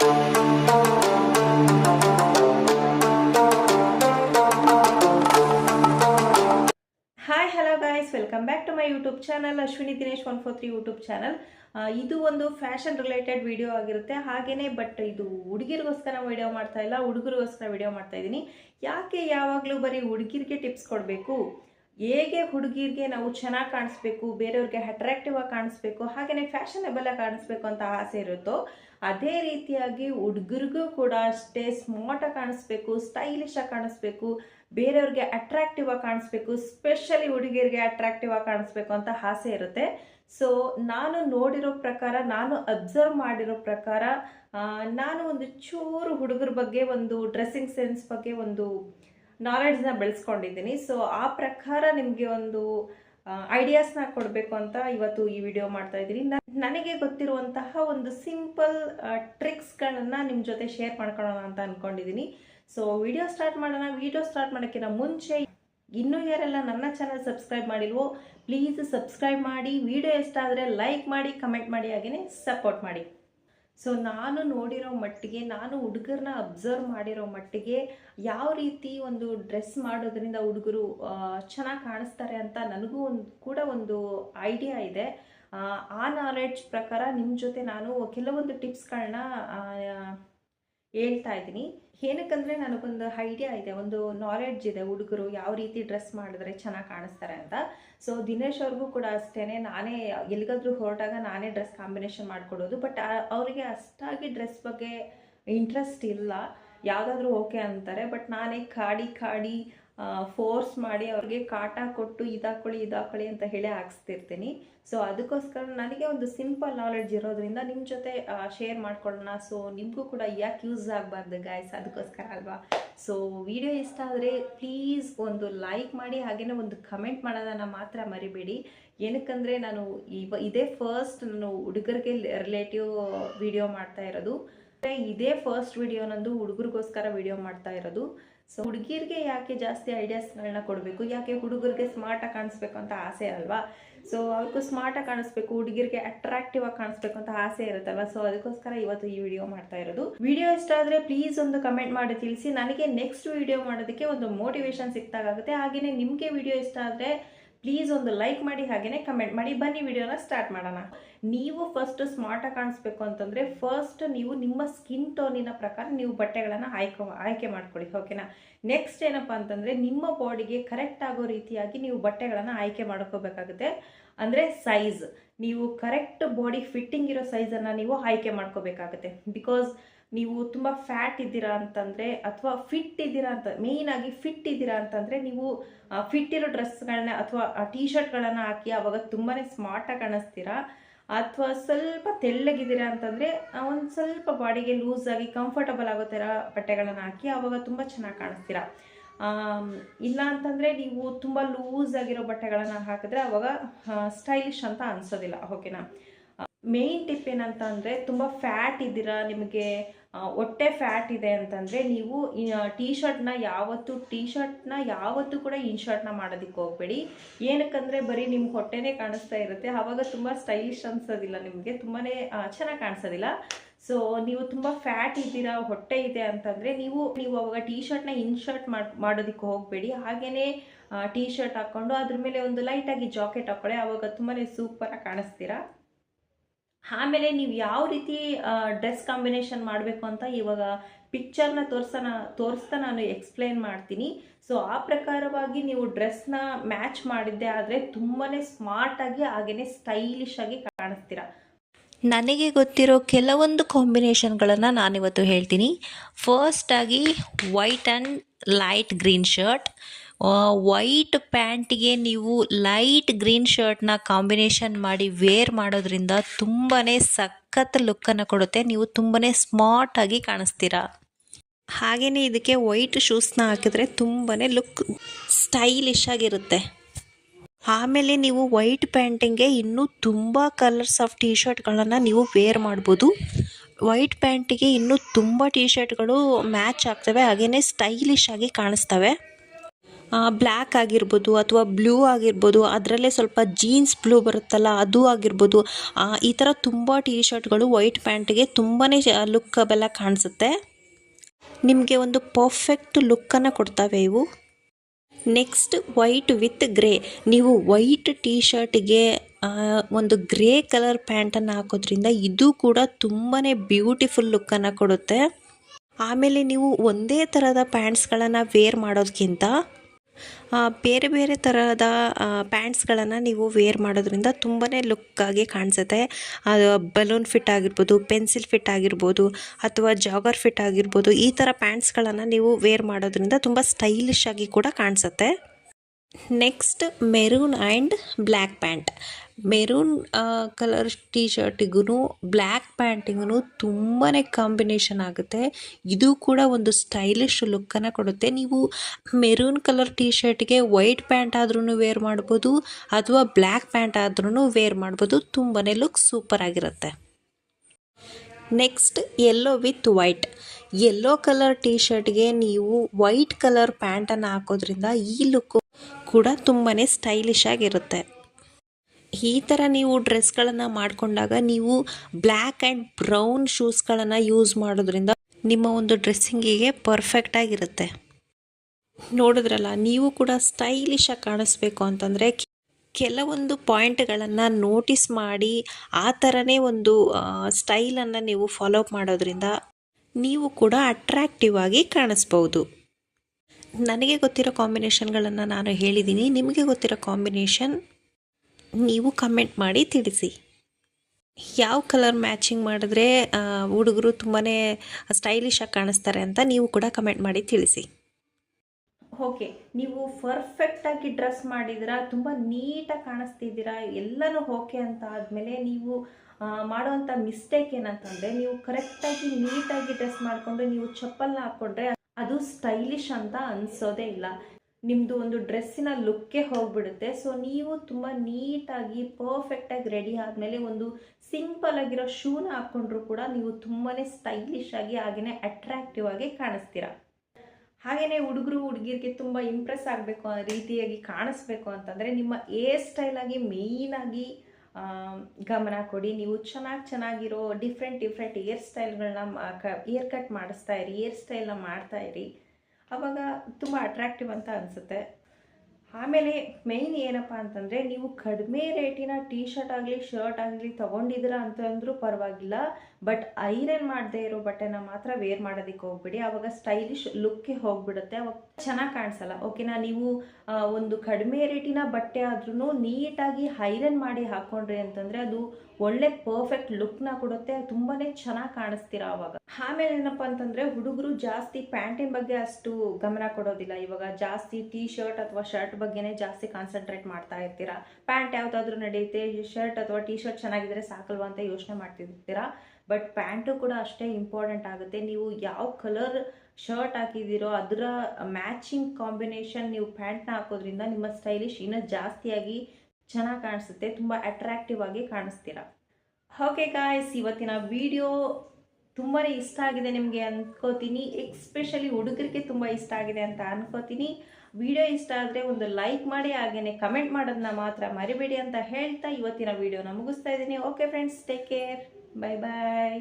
Hi hello guys welcome back to my YouTube channel Ashwini Dinesh one four three YouTube channel ಇದು ಒಂದು fashion related video ಆಗಿರುತ್ತೆ. ಹಾಗೇನೆ but ಇದು ಹುಡುಗಿರಿಗೋಸ್ಕರ video ಮಾಡ್ತಾ ಇಲ್ಲ, ಹುಡುಗರಿಗೋಸ್ಕರ ವಿಡಿಯೋ ಮಾಡ್ತಾ ಇದ್ದೀನಿ ಯಾಕೆ ಯಾವಾಗಲೂ ಬರೀ ಹುಡುಗಿರಿಗೆ ಟಿಪ್ಸ್ ಕೊಡಬೇಕು? ಹೇಗೆ ಹುಡುಗಿರಿಗೆ ನಾವು ಚೆನ್ನಾಗಿ ಕಾಣಿಸ್ಬೇಕು, ಬೇರೆಯವ್ರಿಗೆ ಅಟ್ರಾಕ್ಟಿವ್ ಆಗಿ ಕಾಣಿಸ್ಬೇಕು ಹಾಗೆಯೇ ಫ್ಯಾಷನಬಲ್ ಆಗಿ ಕಾಣಿಸ್ಬೇಕು ಅಂತ ಆಸೆ ಇರುತ್ತೋ, ಅದೇ ರೀತಿಯಾಗಿ ಹುಡುಗರಿಗೂ ಕೂಡ ಅಷ್ಟೇ ಸ್ಮಾರ್ಟಾಗಿ ಕಾಣಿಸ್ಬೇಕು ಸ್ಟೈಲಿಶ್ ಆಗಿ ಕಾಣಿಸ್ಬೇಕು, ಬೇರೆಯವ್ರಿಗೆ ಅಟ್ರಾಕ್ಟಿವ್ ಆಗಿ ಕಾಣಿಸ್ಬೇಕು ಸ್ಪೆಷಲಿ ಹುಡುಗಿಯರಿಗೆ ಅಟ್ರಾಕ್ಟಿವ್ ಆಗಿ ಕಾಣಿಸ್ಬೇಕು ಅಂತ ಆಸೆ ಇರುತ್ತೆ. ಸೊ ನಾನು ನೋಡಿರೋ ಪ್ರಕಾರ, ನಾನು ಅಬ್ಸರ್ವ್ ಮಾಡಿರೋ ಪ್ರಕಾರ ನಾನು ಒಂದು ಚೂರು ಹುಡುಗರ ಬಗ್ಗೆ ಒಂದು ಡ್ರೆಸ್ಸಿಂಗ್ ಸೆನ್ಸ್ ಬಗ್ಗೆ ಒಂದು ನಾಲೆಡ್ಜ್ನ ಬೆಳೆಸ್ಕೊಂಡಿದ್ದೀನಿ. ಸೊ ಆ ಪ್ರಕಾರ ನಿಮಗೆ ಒಂದು ಐಡಿಯಾಸ್ನ ಕೊಡಬೇಕು ಅಂತ ಇವತ್ತು ಈ ವಿಡಿಯೋ ಮಾಡ್ತಾ ಇದ್ದೀನಿ. ನನಗೆ ಗೊತ್ತಿರುವಂತಹ ಒಂದು ಸಿಂಪಲ್ ಟ್ರಿಕ್ಸ್ಗಳನ್ನು ನಿಮ್ಮ ಜೊತೆ ಶೇರ್ ಮಾಡ್ಕೊಳ್ಳೋಣ ಅಂತ ಅಂದ್ಕೊಂಡಿದ್ದೀನಿ ಸೊ ವಿಡಿಯೋ ಸ್ಟಾರ್ಟ್ ಮಾಡೋಣ. ವಿಡಿಯೋ ಸ್ಟಾರ್ಟ್ ಮಾಡೋಕ್ಕಿಂತ ಮುಂಚೆ, ಇನ್ನೂ ಯಾರೆಲ್ಲ ನನ್ನ ಚಾನಲ್ ಸಬ್ಸ್ಕ್ರೈಬ್ ಮಾಡಿಲ್ವೋ ಪ್ಲೀಸ್ ಸಬ್ಸ್ಕ್ರೈಬ್ ಮಾಡಿ. ವಿಡಿಯೋ ಇಷ್ಟ ಆದರೆ ಲೈಕ್ ಮಾಡಿ ಕಮೆಂಟ್ ಮಾಡಿ ಹಾಗೆಯೇ ಸಪೋರ್ಟ್ ಮಾಡಿ. ಸೊ ನಾನು ನೋಡಿರೋ ಮಟ್ಟಿಗೆ ನಾನು ಹುಡುಗರನ್ನ ಅಬ್ಸರ್ವ್ ಮಾಡಿರೋ ಮಟ್ಟಿಗೆ ಯಾವ ರೀತಿ ಒಂದು ಡ್ರೆಸ್ ಮಾಡೋದ್ರಿಂದ ಹುಡುಗರು ಚೆನ್ನಾಗಿ ಕಾಣಿಸ್ತಾರೆ ಅಂತ ನನಗೂ ಒಂದು ಕೂಡ ಒಂದು ಐಡಿಯಾ ಇದೆ. ಆ, ನಾಲೆಡ್ಜ್ ಪ್ರಕಾರ ನಿಮ್ಮ ಜೊತೆ ನಾನು ಕೆಲವೊಂದು ಟಿಪ್ಸ್ಗಳನ್ನ ಹೇಳ್ತಾ ಇದ್ದೀನಿ. ಏನಕ್ಕಂದರೆ ನನಗೊಂದು ಐಡಿಯಾ ಇದೆ, ಒಂದು ನಾಲೆಡ್ಜ್ ಇದೆ ಹುಡುಗರು ಯಾವ ರೀತಿ ಡ್ರೆಸ್ ಮಾಡಿದ್ರೆ ಚೆನ್ನಾಗಿ ಕಾಣಿಸ್ತಾರೆ ಅಂತ. ಸೊ ದಿನೇಶ್ ಅವ್ರಿಗೂ ಕೂಡ ಅಷ್ಟೇ ನಾನೇ ಎಲ್ಲಿಗಾದ್ರೂ ಹೊರಟಾಗ ನಾನೇ ಡ್ರೆಸ್ ಕಾಂಬಿನೇಷನ್ ಮಾಡಿಕೊಡೋದು. ಬಟ್ ಅವರಿಗೆ ಅಷ್ಟಾಗಿ ಡ್ರೆಸ್ ಬಗ್ಗೆ ಇಂಟ್ರೆಸ್ಟ್ ಇಲ್ಲ. ಯಾವುದಾದ್ರೂ ಓಕೆ ಅಂತಾರೆ ಬಟ್ ನಾನೇ ಕಾಡಿ ಕಾಡಿ ಫೋರ್ಸ್ ಮಾಡಿ ಅವ್ರಿಗೆ ಕಾಟ ಕೊಟ್ಟು ಇದಾಕೊಳ್ಳಿ ಇದಾಕೊಳ್ಳಿ ಅಂತ ಹೇಳಿ ಹಾಕ್ಸ್ತಿರ್ತೀನಿ. ಸೊ ಅದಕ್ಕೋಸ್ಕರ ನನಗೆ ಒಂದು ಸಿಂಪಲ್ ನಾಲೆಡ್ಜ್ ಇರೋದ್ರಿಂದ ನಿಮ್ಮ ಜೊತೆ ಶೇರ್ ಮಾಡ್ಕೊಳ್ಳೋಣ. ಸೊ ನಿಮಗೂ ಕೂಡ ಯಾಕೆ ಯೂಸ್ ಆಗಬಾರ್ದು ಗಾಯ್ಸ್ ಅದಕ್ಕೋಸ್ಕರ ಅಲ್ವಾ? ಸೊ ವಿಡಿಯೋ ಇಷ್ಟ ಆದರೆ ಪ್ಲೀಸ್ ಒಂದು ಲೈಕ್ ಮಾಡಿ ಹಾಗೆಯೇ ಒಂದು ಕಮೆಂಟ್ ಮಾಡೋದನ್ನು ಮಾತ್ರ ಮರಿಬೇಡಿ. ಏನಕ್ಕಂದರೆ ನಾನು ಇವ, ಇದೇ ಫಸ್ಟ್ ನಾನು ಹುಡುಗರಿಗೆ ರಿಲೇಟಿವ್ ವಿಡಿಯೋ ಮಾಡ್ತಾ ಇರೋದು. ಇದೇ ಫಸ್ಟ್ ವಿಡಿಯೋ ನಂದು ಹುಡುಗರಿಗೋಸ್ಕರ ವಿಡಿಯೋ ಮಾಡ್ತಾ ಇರೋದು. ಸೊ ಹುಡುಗಿರಿಗೆ ಯಾಕೆ ಜಾಸ್ತಿ ಐಡಿಯಾಸ್ಗಳನ್ನ ಕೊಡಬೇಕು? ಯಾಕೆ ಹುಡುಗರಿಗೆ ಸ್ಮಾರ್ಟಾಗಿ ಕಾಣಿಸ್ಬೇಕು ಅಂತ ಆಸೆ ಅಲ್ವಾ? ಸೊ ಅವ್ರಿಗೂ ಸ್ಮಾರ್ಟಾಗಿ ಕಾಣಿಸ್ಬೇಕು, ಹುಡುಗಿರಿಗೆ ಅಟ್ರಾಕ್ಟಿವ್ ಆಗಿ ಕಾಣಿಸ್ಬೇಕು ಅಂತ ಆಸೆ ಇರುತ್ತಲ್ವಾ? ಸೊ ಅದಕ್ಕೋಸ್ಕರ ಇವತ್ತು ಈ ವಿಡಿಯೋ ಮಾಡ್ತಾ ಇರೋದು. ವಿಡಿಯೋ ಇಷ್ಟ ಆದರೆ ಪ್ಲೀಸ್ ಒಂದು ಕಮೆಂಟ್ ಮಾಡಿ ತಿಳಿಸಿ. ನನಗೆ ನೆಕ್ಸ್ಟ್ ವಿಡಿಯೋ ಮಾಡೋದಕ್ಕೆ ಒಂದು ಮೋಟಿವೇಶನ್ ಸಿಕ್ತಾಗುತ್ತೆ ಹಾಗೆಯೇ ನಿಮಗೆ ವಿಡಿಯೋ ಇಷ್ಟ ಆದರೆ ಪ್ಲೀಸ್ ಒಂದು ಲೈಕ್ ಮಾಡಿ ಹಾಗೆಯೇ ಕಮೆಂಟ್ ಮಾಡಿ. ಬನ್ನಿ ವಿಡಿಯೋನ ಸ್ಟಾರ್ಟ್ ಮಾಡೋಣ. ನೀವು ಫಸ್ಟ್ ಸ್ಮಾರ್ಟಾಗಿ ಕಾಣಿಸ್ಬೇಕು ಅಂತಂದರೆ ಫಸ್ಟ್ ನೀವು ನಿಮ್ಮ ಸ್ಕಿನ್ ಟೋನಿನ ಪ್ರಕಾರ ನೀವು ಬಟ್ಟೆಗಳನ್ನು ಆಯ್ಕೆ ಆಯ್ಕೆ ಮಾಡ್ಕೊಳ್ಳಿ. ಓಕೆನಾ ನೆಕ್ಸ್ಟ್ ಏನಪ್ಪ ಅಂತಂದರೆ ನಿಮ್ಮ ಬಾಡಿಗೆ ಕರೆಕ್ಟ್ ಆಗೋ ರೀತಿಯಾಗಿ ನೀವು ಬಟ್ಟೆಗಳನ್ನು ಆಯ್ಕೆ ಮಾಡ್ಕೋಬೇಕಾಗುತ್ತೆ. ಅಂದರೆ ಸೈಜ್ ನೀವು ಕರೆಕ್ಟ್ ಬಾಡಿ ಫಿಟ್ಟಿಂಗ್ ಇರೋ ಸೈಜನ್ನು ನೀವು ಆಯ್ಕೆ ಮಾಡ್ಕೋಬೇಕಾಗುತ್ತೆ. ಬಿಕಾಸ್ ನೀವು ತುಂಬ ಫ್ಯಾಟ್ ಇದ್ದೀರಾ ಅಂತಂದರೆ ಅಥವಾ ಫಿಟ್ ಇದ್ದೀರಾ ಅಂತ ಮೇಯ್ನಾಗಿ ಫಿಟ್ ಇದ್ದೀರಾ ಅಂತಂದರೆ ನೀವು ಫಿಟ್ ಇರೋ ಡ್ರೆಸ್ಗಳನ್ನ ಅಥವಾ ಟೀ ಶರ್ಟ್ಗಳನ್ನು ಹಾಕಿ ಆವಾಗ ತುಂಬಾ ಸ್ಮಾರ್ಟಾಗಿ ಕಾಣಿಸ್ತೀರಾ? ಅಥವಾ ಸ್ವಲ್ಪ ತೆಳ್ಳಗಿದ್ದೀರಾ ಅಂತಂದರೆ ಒಂದು ಸ್ವಲ್ಪ ಬಾಡಿಗೆ ಲೂಸ್ ಆಗಿ ಕಂಫರ್ಟಬಲ್ ಆಗೋ ಥರ ಬಟ್ಟೆಗಳನ್ನು ಹಾಕಿ ಆವಾಗ ತುಂಬ ಚೆನ್ನಾಗಿ ಕಾಣಿಸ್ತೀರಾ? ಇಲ್ಲ ಅಂತಂದರೆ ನೀವು ತುಂಬ ಲೂಸ್ ಆಗಿರೋ ಬಟ್ಟೆಗಳನ್ನು ಹಾಕಿದ್ರೆ ಆವಾಗ ಸ್ಟೈಲಿಶ್ ಅಂತ ಅನ್ಸೋದಿಲ್ಲ ಓಕೆನಾ ಮೇಯ್ನ್ ಟಿಪ್ ಏನಂತ ಅಂದರೆ ತುಂಬ ಫ್ಯಾಟ್ ಇದ್ದೀರಾ, ನಿಮಗೆ ಹೊಟ್ಟೆ ಫ್ಯಾಟ್ ಇದೆ ಅಂತಂದರೆ ನೀವು ಟೀ ಶರ್ಟ್ನ ಯಾವತ್ತು ಟೀ ಶರ್ಟ್ನ ಯಾವತ್ತೂ ಕೂಡ ಇನ್ ಶರ್ಟ್ನ ಮಾಡೋದಕ್ಕೆ ಹೋಗಬೇಡಿ. ಏನಕ್ಕಂದರೆ ಬರೀ ನಿಮ್ಮ ಹೊಟ್ಟೆನೇ ಕಾಣಿಸ್ತಾ ಇರುತ್ತೆ. ಆವಾಗ ತುಂಬ ಸ್ಟೈಲಿಶ್ ಅನ್ಸೋದಿಲ್ಲ ನಿಮಗೆ. ತುಂಬಾ ಚೆನ್ನಾಗಿ ಕಾಣಿಸೋದಿಲ್ಲ. ಸೊ ನೀವು ತುಂಬ ಫ್ಯಾಟ್ ಇದ್ದೀರಾ, ಹೊಟ್ಟೆ ಇದೆ ಅಂತಂದರೆ ನೀವು ನೀವು ಅವಾಗ ಟೀ ಶರ್ಟ್ನ ಇನ್ ಶರ್ಟ್ ಮಾಡೋದಕ್ಕೆ ಹೋಗಬೇಡಿ. ಹಾಗೆಯೇ ಟೀ ಶರ್ಟ್ ಹಾಕ್ಕೊಂಡು ಅದ್ರ ಮೇಲೆ ಒಂದು ಲೈಟಾಗಿ ಜಾಕೆಟ್ ಹಾಕೊಳ್ಳಿ ಆವಾಗ ತುಂಬಾ ಸೂಪರಾಗಿ ಕಾಣಿಸ್ತೀರಾ. ಆಮೇಲೆ ನೀವು ಯಾವ ರೀತಿ ಡ್ರೆಸ್ ಕಾಂಬಿನೇಷನ್ ಮಾಡಬೇಕು ಅಂತ ಇವಾಗ ಪಿಕ್ಚರ್ನ ತೋರ್ಸನ, ತೋರಿಸ್ತಾ ನಾನು ಎಕ್ಸ್ಪ್ಲೇನ್ ಮಾಡ್ತೀನಿ. ಸೊ, ಆ ಪ್ರಕಾರವಾಗಿ ನೀವು ಡ್ರೆಸ್ನ ಮ್ಯಾಚ್ ಮಾಡಿದ್ದೆ ಆದರೆ ತುಂಬಾ ಸ್ಮಾರ್ಟಾಗಿ ಹಾಗೆಯೇ ಸ್ಟೈಲಿಶ್ ಆಗಿ ಕಾಣಿಸ್ತೀರಾ? ನನಗೆ ಗೊತ್ತಿರೋ ಕೆಲವೊಂದು ಕಾಂಬಿನೇಷನ್ಗಳನ್ನು ನಾನಿವತ್ತು ಹೇಳ್ತೀನಿ. ಫಸ್ಟಾಗಿ white and light green shirt. White ಪ್ಯಾಂಟಿಗೆ ನೀವು ಲೈಟ್ ಗ್ರೀನ್ ಶರ್ಟ್ನ ಕಾಂಬಿನೇಷನ್ ಮಾಡಿ ವೇರ್ ಮಾಡೋದ್ರಿಂದ ತುಂಬಾ ಸಖತ್ ಲುಕ್ಕನ್ನು ಕೊಡುತ್ತೆ. ನೀವು ತುಂಬಾ ಸ್ಮಾರ್ಟಾಗಿ ಕಾಣಿಸ್ತೀರಾ. ಹಾಗೆಯೇ ಇದಕ್ಕೆ ವೈಟ್ ಶೂಸ್ನ ಹಾಕಿದ್ರೆ ತುಂಬಾ ಲುಕ್ ಸ್ಟೈಲಿಶ್ ಆಗಿರುತ್ತೆ. ಆಮೇಲೆ ನೀವು ವೈಟ್ ಪ್ಯಾಂಟಿಂಗ್ಗೆ ಇನ್ನೂ ತುಂಬ ಕಲರ್ಸ್ ಆಫ್ ಟೀ ಶರ್ಟ್ಗಳನ್ನು ನೀವು ವೇರ್ ಮಾಡ್ಬೋದು. ವೈಟ್ ಪ್ಯಾಂಟಿಗೆ ಇನ್ನೂ ತುಂಬ ಟೀ ಶರ್ಟ್ಗಳು ಮ್ಯಾಚ್ ಆಗ್ತವೆ. ಹಾಗೆಯೇ ಸ್ಟೈಲಿಶ್ ಆಗಿ ಕಾಣಿಸ್ತವೆ. ಬ್ಲ್ಯಾಕ್ ಆಗಿರ್ಬೋದು ಅಥವಾ ಬ್ಲೂ ಆಗಿರ್ಬೋದು, ಅದರಲ್ಲೇ ಸ್ವಲ್ಪ ಜೀನ್ಸ್ ಬ್ಲೂ ಬರುತ್ತಲ್ಲ, ಅದು ಆಗಿರ್ಬೋದು. ಈ ಥರ ತುಂಬ ಟೀ ಶರ್ಟ್ಗಳು ವೈಟ್ ಪ್ಯಾಂಟ್ಗೆ ತುಂಬಾ ಲುಕ್ಕಬೆಲ್ಲ ಕಾಣಿಸುತ್ತೆ. ನಿಮಗೆ ಒಂದು ಪರ್ಫೆಕ್ಟ್ ಲುಕ್ಕನ್ನು ಕೊಡ್ತವೆ ಇವು. ನೆಕ್ಸ್ಟ್ ವೈಟ್ ವಿತ್ ಗ್ರೇ ನೀವು ವೈಟ್ ಟೀ ಶರ್ಟ್ಗೆ ಒಂದು ಗ್ರೇ ಕಲರ್ ಪ್ಯಾಂಟನ್ನು ಹಾಕೋದ್ರಿಂದ ಇದು ಕೂಡ ತುಂಬಾ ಬ್ಯೂಟಿಫುಲ್ ಲುಕ್ಕನ್ನು ಕೊಡುತ್ತೆ. ಆಮೇಲೆ ನೀವು ಒಂದೇ ಥರದ ಪ್ಯಾಂಟ್ಸ್ಗಳನ್ನು ವೇರ್ ಮಾಡೋದಕ್ಕಿಂತ ಬೇರೆ ಬೇರೆ ಥರದ ಪ್ಯಾಂಟ್ಸ್ಗಳನ್ನು ನೀವು ವೇರ್ ಮಾಡೋದ್ರಿಂದ ತುಂಬಾ ಲುಕ್ಕಾಗಿ ಕಾಣಿಸುತ್ತೆ. ಅದು ಬಲೂನ್ ಫಿಟ್ ಆಗಿರ್ಬೋದು ಪೆನ್ಸಿಲ್ ಫಿಟ್ ಆಗಿರ್ಬೋದು, ಅಥವಾ ಜಾಗರ್ ಫಿಟ್ ಆಗಿರ್ಬೋದು, ಈ ಥರ ಪ್ಯಾಂಟ್ಸ್ಗಳನ್ನು ನೀವು ವೇರ್ ಮಾಡೋದ್ರಿಂದ ತುಂಬ ಸ್ಟೈಲಿಶ್ ಆಗಿ ಕೂಡ ಕಾಣಿಸುತ್ತೆ. Next maroon and black pant maroon colour T ಶರ್ಟಿಗೂ black ಪ್ಯಾಂಟಿಗೂ ತುಂಬಾ ಕಾಂಬಿನೇಷನ್ ಆಗುತ್ತೆ. ಇದು ಕೂಡ ಒಂದು ಸ್ಟೈಲಿಶ್ ಲುಕ್ಕನ್ನು ಕೊಡುತ್ತೆ. ನೀವು ಮೆರೂನ್ ಕಲರ್ ಟೀ ಶರ್ಟ್ಗೆ ವೈಟ್ ಪ್ಯಾಂಟ್ ಆದ್ರೂ ವೇರ್ ಮಾಡ್ಬೋದು, ಅಥವಾ ಬ್ಲ್ಯಾಕ್ ಪ್ಯಾಂಟ್ ಆದ್ರೂ ವೇರ್ ಮಾಡ್ಬೋದು. ತುಂಬಾ ಲುಕ್ ಸೂಪರ್ ಆಗಿರುತ್ತೆ. Next yellow with white yellow colour T ಶರ್ಟ್ಗೆ ನೀವು ವೈಟ್ ಕಲರ್ ಪ್ಯಾಂಟನ್ನು ಹಾಕೋದ್ರಿಂದ ಈ ಲುಕ್ಕು ಕೂಡ ತುಂಬಾ ಸ್ಟೈಲಿಶ್ ಆಗಿರುತ್ತೆ. ಈ ಥರ ನೀವು ಡ್ರೆಸ್ಗಳನ್ನು ಮಾಡಿಕೊಂಡಾಗ ನೀವು ಬ್ಲ್ಯಾಕ್ ಆ್ಯಂಡ್ ಬ್ರೌನ್ ಶೂಸ್ಗಳನ್ನು ಯೂಸ್ ಮಾಡೋದ್ರಿಂದ ನಿಮ್ಮ ಒಂದು ಡ್ರೆಸ್ಸಿಂಗಿಗೆ ಪರ್ಫೆಕ್ಟಾಗಿರುತ್ತೆ ನೋಡಿದ್ರಲ್ಲ, ನೀವು ಕೂಡ ಸ್ಟೈಲಿಶಾಗಿ ಕಾಣಿಸ್ಬೇಕು ಅಂತಂದರೆ ಕೆಲವೊಂದು ಪಾಯಿಂಟ್ಗಳನ್ನು ನೋಟಿಸ್ ಮಾಡಿ ಆ ಥರನೇ ಒಂದು ಸ್ಟೈಲನ್ನು ನೀವು ಫಾಲೋ ಮಾಡೋದ್ರಿಂದ ನೀವು ಕೂಡ ಅಟ್ರ್ಯಾಕ್ಟಿವ್ ಆಗಿ ಕಾಣಿಸ್ಬೋದು. ನನಗೆ ಗೊತ್ತಿರೋ ಕಾಂಬಿನೇಷನ್ಗಳನ್ನು ನಾನು ಹೇಳಿದ್ದೀನಿ ನಿಮಗೆ ಗೊತ್ತಿರೋ ಕಾಂಬಿನೇಷನ್ ನೀವು ಕಮೆಂಟ್ ಮಾಡಿ ತಿಳಿಸಿ. ಯಾವ ಕಲರ್ ಮ್ಯಾಚಿಂಗ್ ಮಾಡಿದ್ರೆ ಹುಡುಗರು ತುಂಬಾ ಸ್ಟೈಲಿಶಾಗಿ ಕಾಣಿಸ್ತಾರೆ ಅಂತ ನೀವು ಕೂಡ ಕಮೆಂಟ್ ಮಾಡಿ ತಿಳಿಸಿ. ಓಕೆ ನೀವು ಪರ್ಫೆಕ್ಟಾಗಿ ಡ್ರೆಸ್ ಮಾಡಿದ್ದೀರಾ, ತುಂಬ ನೀಟಾಗಿ ಕಾಣಿಸ್ತಿದ್ದೀರಾ, ಎಲ್ಲನೂ ಓಕೆ ಅಂತ ಆದಮೇಲೆ ನೀವು ಮಾಡೋವಂಥ ಮಿಸ್ಟೇಕ್ ಏನಂತಂದರೆ, ನೀವು ಕರೆಕ್ಟಾಗಿ ನೀಟಾಗಿ ಡ್ರೆಸ್ ಮಾಡಿಕೊಂಡು ನೀವು ಚಪ್ಪಲ್ನ ಹಾಕ್ಕೊಂಡ್ರೆ ಅದು ಸ್ಟೈಲಿಶ್ ಅಂತ ಅನಿಸೋದೇ ಇಲ್ಲ. ನಿಮ್ಮದು ಒಂದು ಡ್ರೆಸ್ಸಿನ ಲುಕ್ಕೇ ಹೋಗ್ಬಿಡುತ್ತೆ. ಸೊ ನೀವು ತುಂಬ ನೀಟಾಗಿ ಪರ್ಫೆಕ್ಟಾಗಿ ರೆಡಿ ಆದಮೇಲೆ ಒಂದು ಸಿಂಪಲ್ ಆಗಿರೋ ಶೂನ ಹಾಕ್ಕೊಂಡ್ರೂ ಕೂಡ ನೀವು ತುಂಬಾ ಸ್ಟೈಲಿಶ್ ಆಗಿ ಹಾಗೆಯೇ ಅಟ್ರಾಕ್ಟಿವ್ ಆಗಿ ಕಾಣಿಸ್ತೀರಾ. ಹಾಗೆಯೇ ಹುಡುಗರು ಹುಡುಗಿರಿಗೆ ತುಂಬ ಇಂಪ್ರೆಸ್ ಆಗಬೇಕು ಅನ್ನೋ ರೀತಿಯಾಗಿ ಕಾಣಿಸ್ಬೇಕು ಅಂತಂದರೆ ನಿಮ್ಮ ಏರ್ ಸ್ಟೈಲಾಗಿ ಮೇಯ್ನಾಗಿ ಗಮನ ಕೊಡಿ. ನೀವು ಚೆನ್ನಾಗಿ ಚೆನ್ನಾಗಿರೋ ಡಿಫ್ರೆಂಟ್ ಡಿಫ್ರೆಂಟ್ ಏರ್ ಸ್ಟೈಲ್ಗಳನ್ನ ಏರ್ ಕಟ್ ಮಾಡಿಸ್ತಾ ಇರಿ ಏರ್ ಸ್ಟೈಲ್ನ ಮಾಡ್ತಾ ಇರಿ. ಆವಾಗ ತುಂಬ ಅಟ್ರಾಕ್ಟಿವ್ ಅಂತ ಅನಿಸುತ್ತೆ. ಆಮೇಲೆ ಮೇಯ್ನ್ ಏನಪ್ಪ ಅಂತಂದರೆ ನೀವು ಕಡಿಮೆ ರೇಟಿನ ಟೀ ಶರ್ಟ್ ಆಗಲಿ ಶರ್ಟ್ ಆಗಲಿ ತೊಗೊಂಡಿದ್ದೀರಾ ಅಂತಂದ್ರೂ ಪರವಾಗಿಲ್ಲ. ಬಟ್ ಐರನ್ ಮಾಡದೇ ಇರೋ ಬಟ್ಟೆನ ಮಾತ್ರ ವೇರ್ ಮಾಡೋದಕ್ಕೆ ಹೋಗ್ಬಿಡಿ. ಆವಾಗ ಸ್ಟೈಲಿಶ್ ಲುಕ್ಗೆ ಹೋಗ್ಬಿಡುತ್ತೆ. ಅವಾಗ ಚೆನ್ನಾಗಿ ಕಾಣಿಸಲ್ಲ. ಓಕೆನಾ ನೀವು ಒಂದು ಕಡಿಮೆ ರೇಟಿನ ಬಟ್ಟೆ ಆದ್ರೂ ನೀಟಾಗಿ ಐರನ್ ಮಾಡಿ ಹಾಕ್ಕೊಂಡ್ರಿ ಅಂತಂದರೆ ಅದು ಒಳ್ಳೆ ಪರ್ಫೆಕ್ಟ್ ಲುಕ್ನ ಕೊಡುತ್ತೆ ತುಂಬಾ ಚೆನ್ನಾಗಿ ಕಾಣಿಸ್ತೀರಾ ಆವಾಗ ಆಮೇಲೆ ಏನಪ್ಪ ಅಂತಂದರೆ, ಹುಡುಗರು ಜಾಸ್ತಿ ಪ್ಯಾಂಟಿನ ಬಗ್ಗೆ ಅಷ್ಟು ಗಮನ ಕೊಡೋದಿಲ್ಲ. ಇವಾಗ ಜಾಸ್ತಿ ಟೀ ಶರ್ಟ್ ಅಥವಾ ಶರ್ಟ್ ಬಗ್ಗೆನೇ ಜಾಸ್ತಿ ಕಾನ್ಸಂಟ್ರೇಟ್ ಮಾಡ್ತಾ ಇರ್ತೀರಾ. ಪ್ಯಾಂಟ್ ಯಾವುದಾದ್ರೂ ನಡೆಯುತ್ತೆ ಶರ್ಟ್ ಅಥವಾ ಟೀ ಶರ್ಟ್ ಚೆನ್ನಾಗಿದ್ರೆ ಸಾಕಲ್ವಾ ಅಂತ ಯೋಚನೆ ಮಾಡ್ತಿರ್ತೀರ. ಬಟ್ ಪ್ಯಾಂಟು ಕೂಡ ಅಷ್ಟೇ ಇಂಪಾರ್ಟೆಂಟ್ ಆಗುತ್ತೆ. ನೀವು ಯಾವ ಕಲರ್ ಶರ್ಟ್ ಹಾಕಿದ್ದೀರೋ, ಅದರ ಮ್ಯಾಚಿಂಗ್ ಕಾಂಬಿನೇಷನ್ ನೀವು ಪ್ಯಾಂಟ್ನ ಹಾಕೋದ್ರಿಂದ ನಿಮ್ಮ ಸ್ಟೈಲಿಶ್ ಇನ್ನೂ ಜಾಸ್ತಿಯಾಗಿ ಚೆನ್ನಾಗಿ ಕಾಣಿಸುತ್ತೆ, ತುಂಬ ಅಟ್ರಾಕ್ಟಿವ್ ಆಗಿ ಕಾಣಿಸ್ತೀರಾ? ಓಕೆ ಗಾಯ್ಸ್ ಇವತ್ತಿನ ವಿಡಿಯೋ ತುಂಬಾ ಇಷ್ಟ ಆಗಿದೆ ನಿಮಗೆ ಅಂದ್ಕೋತೀನಿ ಎಕ್ಸ್ಪೆಷಲಿ ಹುಡುಗರಿಗೆ ತುಂಬ ಇಷ್ಟ ಆಗಿದೆ ಅಂತ ಅನ್ಕೋತೀನಿ. ವಿಡಿಯೋ ಇಷ್ಟ ಆದರೆ ಒಂದು ಲೈಕ್ ಮಾಡಿ ಹಾಗೆಯೇ ಕಮೆಂಟ್ ಮಾಡೋದನ್ನ ಮಾತ್ರ ಮರಿಬೇಡಿ ಅಂತ ಹೇಳ್ತಾ ಇವತ್ತಿನ ವಿಡಿಯೋನ ಮುಗಿಸ್ತಾ ಇದ್ದೀನಿ. Okay friends take care bye bye